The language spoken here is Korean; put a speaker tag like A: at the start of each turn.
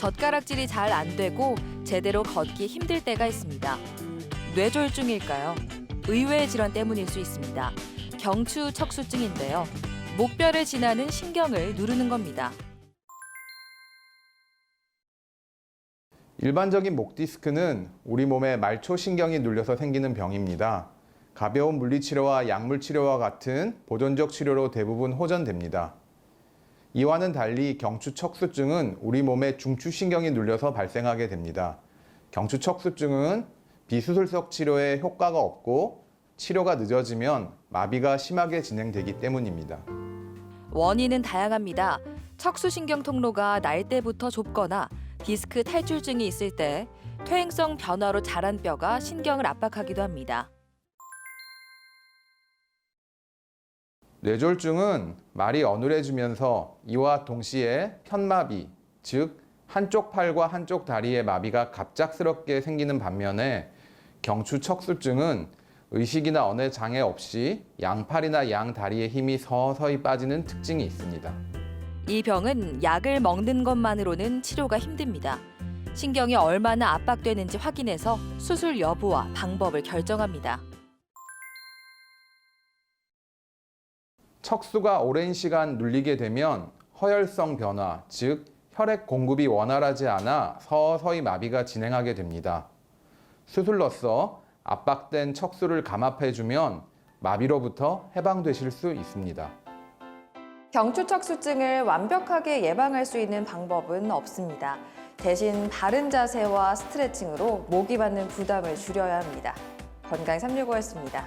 A: 젓가락질이 잘 안 되고 제대로 걷기 힘들 때가 있습니다. 뇌졸중일까요? 의외의 질환 때문일 수 있습니다. 경추 척수증인데요. 목뼈를 지나는 신경을 누르는 겁니다.
B: 일반적인 목 디스크는 우리 몸의 말초 신경이 눌려서 생기는 병입니다. 가벼운 물리치료와 약물치료와 같은 보존적 치료로 대부분 호전됩니다. 이와는 달리 경추척수증은 우리 몸의 중추신경이 눌려서 발생하게 됩니다. 경추척수증은 비수술적 치료에 효과가 없고 치료가 늦어지면 마비가 심하게 진행되기 때문입니다.
A: 원인은 다양합니다. 척수신경 통로가 날 때부터 좁거나 디스크 탈출증이 있을 때 퇴행성 변화로 자란 뼈가 신경을 압박하기도 합니다.
B: 뇌졸중은 말이 어눌해지면서 이와 동시에 편마비, 즉 한쪽 팔과 한쪽 다리의 마비가 갑작스럽게 생기는 반면에 경추척수증은 의식이나 언어 장애 없이 양팔이나 양다리의 힘이 서서히 빠지는 특징이 있습니다.
A: 이 병은 약을 먹는 것만으로는 치료가 힘듭니다. 신경이 얼마나 압박되는지 확인해서 수술 여부와 방법을 결정합니다.
B: 척수가 오랜 시간 눌리게 되면 허혈성 변화, 즉 혈액 공급이 원활하지 않아 서서히 마비가 진행하게 됩니다. 수술로서 압박된 척수를 감압해주면 마비로부터 해방되실 수 있습니다.
A: 경추척수증을 완벽하게 예방할 수 있는 방법은 없습니다. 대신 바른 자세와 스트레칭으로 목이 받는 부담을 줄여야 합니다. 건강 365였습니다.